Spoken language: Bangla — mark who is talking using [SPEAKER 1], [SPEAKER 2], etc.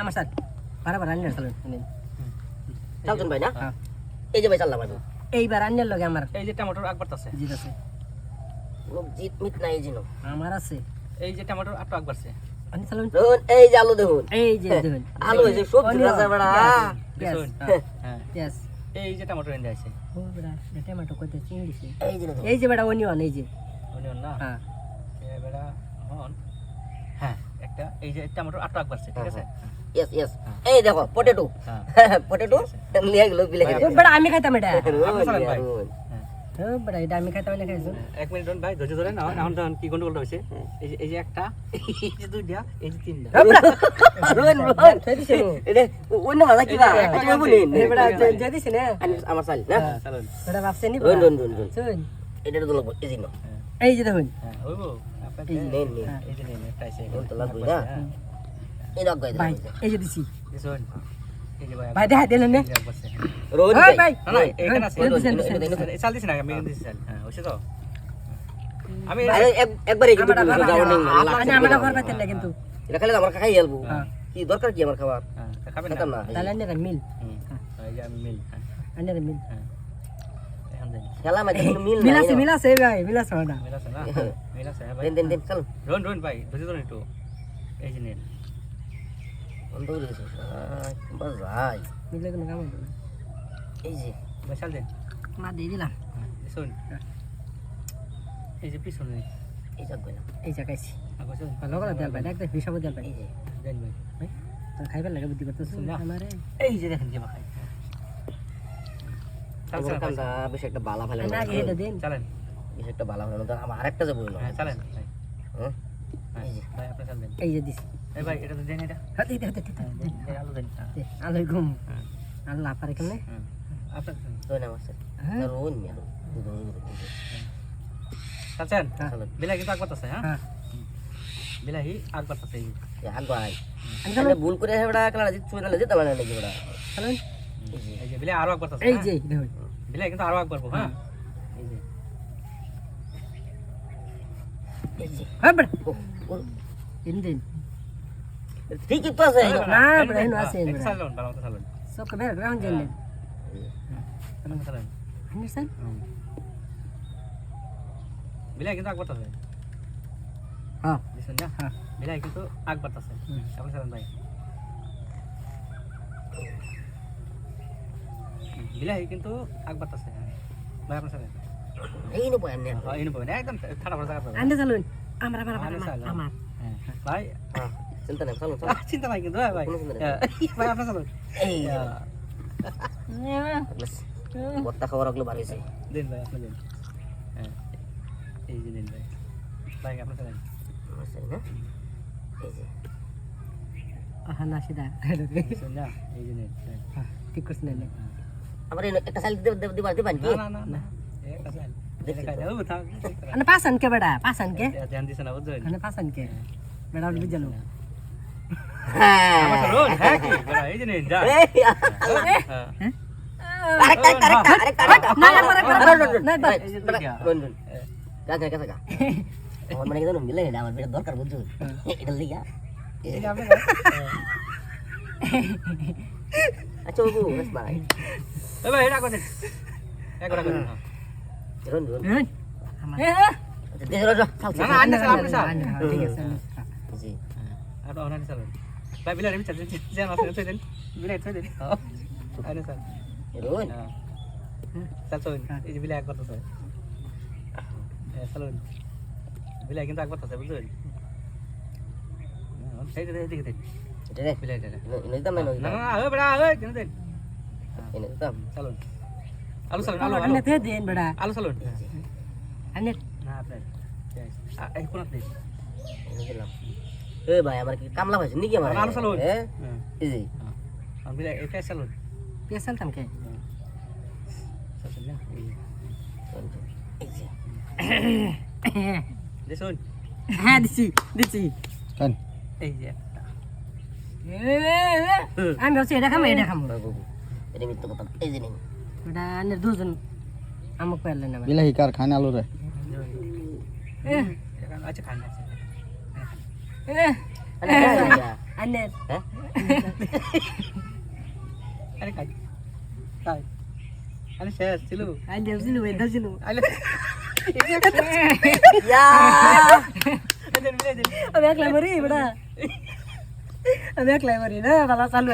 [SPEAKER 1] আমার স্যার বারবার রান্নার চালুন
[SPEAKER 2] চালছেন ভাই না
[SPEAKER 1] হ্যাঁ।
[SPEAKER 2] এই যে ভাই চাললাম আমি
[SPEAKER 1] এইবার রান্নার লগে আমার
[SPEAKER 3] এই যে টমেটোর আকবার আছে
[SPEAKER 1] জিত আছে
[SPEAKER 2] জিত মিত নাই জিনো
[SPEAKER 1] আমার আছে
[SPEAKER 3] এই যে টমেটোর
[SPEAKER 1] আনি চালুন
[SPEAKER 2] এই যে আলু দেখুন
[SPEAKER 1] এই যে দেখুন
[SPEAKER 2] আলু হয়েছে সবজি রাজা বেড়া
[SPEAKER 3] দেখুন, হ্যাঁ
[SPEAKER 1] পেঁয়াজ
[SPEAKER 3] এই যে টমেটো এনে আছে
[SPEAKER 1] ও বেড়া টমেটো কত চিংড়িছে
[SPEAKER 2] এই যে
[SPEAKER 1] এই যে বেড়া অনিয়ন এই যে
[SPEAKER 3] অনিয়ন না
[SPEAKER 1] হ্যাঁ
[SPEAKER 3] এবারে হন হ্যাঁ একটা এই যে টমেটোর আটটা আকবারছে ঠিক আছে
[SPEAKER 2] ইয়েস ইয়েস এই দেখো পটেটো
[SPEAKER 3] হ্যাঁ।
[SPEAKER 2] পটেটো নিয়ে গেল বিলে
[SPEAKER 1] ও বেড়া আমি খাইতাম এটা।
[SPEAKER 3] হ্যাঁ
[SPEAKER 1] ও বেড়া এটা আমি খাইতাম না খাইছো।
[SPEAKER 3] এক মিনিট ভাই ধৈর্য ধরেন এখন এখন তখন কি গন্ডগোলটা হয়েছে? এই যে এই যে একটা এই যে দুইটা এই যে তিনটা।
[SPEAKER 1] ও বেড়া
[SPEAKER 2] রোহন রোহন। এটা অন্য ভাষা কি বা তুমি বলিন
[SPEAKER 1] এই যে দিছে না
[SPEAKER 2] আমার চাল না?
[SPEAKER 3] হ্যাঁ
[SPEAKER 1] ভাবছে নি
[SPEAKER 2] রোহন রোহন রোহন। রোহন এটা তো লাগবে এই জিনো
[SPEAKER 3] হ্যাঁ
[SPEAKER 1] এই যে দেখুন।
[SPEAKER 3] হ্যাঁ ওই গো আপনাকে
[SPEAKER 2] এই নেন নেন
[SPEAKER 3] এই যে নেন একটা আছে।
[SPEAKER 2] তো লাগবে না? এই লাগবে
[SPEAKER 1] ভাই এই যে দিছি।
[SPEAKER 3] দেখুন এই যে ভাই
[SPEAKER 1] ভাই দেখা দিলেন না
[SPEAKER 3] এই যে আকবারছে
[SPEAKER 2] রোহন
[SPEAKER 1] ওই ভাই।
[SPEAKER 3] না না এখানে আছে
[SPEAKER 1] এই দিছেন, দিছেন, দিছেন।
[SPEAKER 3] এই চাল দিছি না আমি দিছি চাল। হ্যাঁ হইছে তো। আমি
[SPEAKER 2] আরে এক- কিন্তু
[SPEAKER 1] আমরা
[SPEAKER 2] বলব,
[SPEAKER 1] বাবা
[SPEAKER 2] যাওয়ার নেই,
[SPEAKER 1] আমরা
[SPEAKER 2] লাস্টে
[SPEAKER 1] আমরা
[SPEAKER 2] বলব।
[SPEAKER 1] ঘর পাইতেন না কিন্তু।
[SPEAKER 2] এটা খালি আমার খাই হেলবো। কি দরকার কি আমার খাবার?
[SPEAKER 3] হ্যাঁ খাবেন না।
[SPEAKER 1] মিল।
[SPEAKER 3] হুম এই যে আমি মিল হ্যাঁ।
[SPEAKER 1] মিল।
[SPEAKER 3] হ্যাঁ দেন।
[SPEAKER 2] খেলা মাঝে কোনো মিল
[SPEAKER 1] মিল আছে মিল আছে ভাই মিল আছে ওটা
[SPEAKER 3] মিল আছে না? মিল আছে ভাই।
[SPEAKER 2] দেন দেন দেন চল।
[SPEAKER 3] রোন রোন ভাই ধৈর্য ধরুন একটু। এই যে নেন।
[SPEAKER 2] বন্ধ করে বাস ভাই
[SPEAKER 1] মিলে কোনো কাম হবে না
[SPEAKER 2] এই যে
[SPEAKER 3] চাল দেন
[SPEAKER 1] মা দিয়ে দিলাম
[SPEAKER 3] শুন এই যে পিছনে
[SPEAKER 2] এই যাক গেলাম
[SPEAKER 1] এই
[SPEAKER 3] শুন
[SPEAKER 1] ভালো করে দেন ভাই একদম হিসাবে দেন ভাই
[SPEAKER 2] এই যে
[SPEAKER 3] দেন ভাই
[SPEAKER 1] ভাই তোর খাইবার লাগে বুদ্ধি করতেছ। আমারে
[SPEAKER 3] এই যে দেখেন কি খাই
[SPEAKER 2] বেশ একটা বালা ফেলে
[SPEAKER 1] না এটা দিন
[SPEAKER 3] চালেন
[SPEAKER 2] বেশ একটা বালা ফেলে আমার আরেকটা যাব না
[SPEAKER 3] চালেন
[SPEAKER 2] হ্যাঁ?
[SPEAKER 3] হ্যাঁ, ভাই আপনি চাল দেন
[SPEAKER 1] এই যে দিছি
[SPEAKER 3] এই ভাই এটা তো দেন এটা।
[SPEAKER 1] হাতে দে হাতে দে
[SPEAKER 3] হ্যাঁ, আলু দেন। হ্যাঁ,
[SPEAKER 1] ঘুম।
[SPEAKER 3] হ্যাঁ,
[SPEAKER 1] আল্লাহ পারে কেমনে?
[SPEAKER 3] হ্যাঁ। আপনার
[SPEAKER 2] তো না মাস্টার
[SPEAKER 1] হ্যাঁ।
[SPEAKER 2] রোন মিয়া
[SPEAKER 3] চালছেন
[SPEAKER 1] হ্যাঁ।
[SPEAKER 3] বিলাহি কিন্তু আকবার আছে হ্যাঁ?
[SPEAKER 1] হ্যাঁ।
[SPEAKER 3] বিলাহি আকবার আছে এই।
[SPEAKER 1] আমি
[SPEAKER 2] আমি ভুল করে হেবড়া চুই না
[SPEAKER 1] চলুন
[SPEAKER 3] এই যে বিলাহি আরও আকবার আছে
[SPEAKER 1] এই যে দেখুন
[SPEAKER 3] বিলাহি কিন্তু আরও আকবার হ্যাঁ? এই যে
[SPEAKER 2] এই যে।
[SPEAKER 1] হ্যাঁ বড়।
[SPEAKER 2] ও, ও,
[SPEAKER 1] ইন দিন
[SPEAKER 2] ঠিকই তো আছে
[SPEAKER 1] না, বড়, এনো আছে,
[SPEAKER 3] একটু
[SPEAKER 1] বড়।
[SPEAKER 3] চালুন ভালো মতো চালুন
[SPEAKER 1] সব কে বের গ্রাউন্ড জেন
[SPEAKER 3] চালুন চালুন
[SPEAKER 1] আন্ডারস্ট্যান্ড
[SPEAKER 3] বিলাহি কিন্তু আকবার আছে
[SPEAKER 1] হ্যাঁ
[SPEAKER 3] বুঝছেন না
[SPEAKER 1] হ্যাঁ
[SPEAKER 3] বিলাহি কিন্তু আকবার আছে
[SPEAKER 1] হুম।
[SPEAKER 3] আপনি চালুন ভাই হুম, বিলাহি কিন্তু আকবার আছে হ্যাঁ ভাই আপনি চালেন
[SPEAKER 2] এই নো পায় না
[SPEAKER 3] হ্যাঁ এই নেবেন একদম ঠান্ডা করে জায়গা পাবেন
[SPEAKER 1] আন্ডা চলুন আমার আমার আমার
[SPEAKER 3] আন্ডা
[SPEAKER 1] আমার
[SPEAKER 3] চালুন।
[SPEAKER 1] আমার
[SPEAKER 3] হ্যাঁ ভাই
[SPEAKER 2] হ্যাঁ চিন্তা নেই চলো চলো।
[SPEAKER 3] চিন্তা নাই কিন্তু হ্যাঁ ভাই। হ্যাঁ, ভাই আপনার চালুন
[SPEAKER 2] এই।
[SPEAKER 3] হ্যাঁ,
[SPEAKER 2] বত্তা খাবার রাখলে বাড়িছে
[SPEAKER 3] দিন ভাই আপনি দিন। হ্যাঁ এই যে দিন ভাই। ভাই আপনার চালেন
[SPEAKER 2] না? এই যে।
[SPEAKER 1] আহা না সিধা
[SPEAKER 3] এই যে নিন হ্যাঁ।
[SPEAKER 1] ঠিক করছেন না
[SPEAKER 2] আমার এই একটা সাইড দেব দেব দিবা দিবা কি?
[SPEAKER 3] না না একটা চাল।
[SPEAKER 1] পাসান কে বেড়া পাসান কে
[SPEAKER 3] ধ্যান দিছেন না
[SPEAKER 1] পাসান কে বেড়া জানো
[SPEAKER 2] হ্যাঁ
[SPEAKER 3] আমার চালুন হ্যাঁ কি বড়, এই যে নিন যা
[SPEAKER 2] এই,
[SPEAKER 3] হ্যাঁ
[SPEAKER 2] আরেকটা আরেকটা আরেকটা আরেকটা
[SPEAKER 1] না না করে করে না না
[SPEAKER 3] এই যে দুইটা।
[SPEAKER 2] রন রন যা যা কাছে গা আমার মানে কিন্তু মিলে এটা আমার বেটা দরকার বুঝছো এটা লিগা
[SPEAKER 3] এই যে আপনি
[SPEAKER 2] আচ্ছা বাবু বেশ ভাই
[SPEAKER 3] এই ভাই এটা করেন এক করে করেন
[SPEAKER 2] রন রন
[SPEAKER 1] হ্যাঁ আমার
[SPEAKER 2] আচ্ছা দেখো রন চাল
[SPEAKER 3] না না আন্না চাল আপনি চাল
[SPEAKER 1] ঠিক আছে
[SPEAKER 2] জি
[SPEAKER 3] আর ওনার চালুন ভাই বিলার বিচার দিন যে আমার সাথে দিন বিলার থই দিন আরে চাল
[SPEAKER 2] রন
[SPEAKER 3] চাল চলুন এই যে বিলাই একবার তো হ্যাঁ চলুন বিলাই কিন্তু একবার তো চাল বুঝলেন এই যে এদিকে দেন
[SPEAKER 2] এটা রে
[SPEAKER 3] বিলাই এটা
[SPEAKER 2] নই দাম নই
[SPEAKER 3] না না ওই বড়া ওই কেন দেন
[SPEAKER 2] এনে দাম
[SPEAKER 3] চলুন আলু চালুন আলু আলু
[SPEAKER 1] তে দেন বেড়া
[SPEAKER 3] আলু চালুন
[SPEAKER 1] আনে
[SPEAKER 3] না আপনার এই কোন আপনি
[SPEAKER 2] দিলাম এ ভাই আমার কি কামলা হয়েছে নাকি আমার?
[SPEAKER 3] আলু চালুন
[SPEAKER 2] হ্যাঁ। এই যে।
[SPEAKER 3] আমি বিলাই এটা চালুন
[SPEAKER 1] পেছাল তাম কে?
[SPEAKER 3] চালুন না
[SPEAKER 2] এই যে।
[SPEAKER 3] দেখুন
[SPEAKER 1] হ্যাঁ দিছি দিছি।
[SPEAKER 3] এই যে
[SPEAKER 1] আমি হচ্ছে এটা খামো এটা খামো।
[SPEAKER 2] এটা মিথ্যা কথা। এই যে নিন।
[SPEAKER 1] দুজন। আমক পারলেন না
[SPEAKER 4] বিলাহি কার খান আলু রে?
[SPEAKER 3] আচ্ছা খান
[SPEAKER 2] আরে
[SPEAKER 1] আমি একলাই মরি না ভালো চালু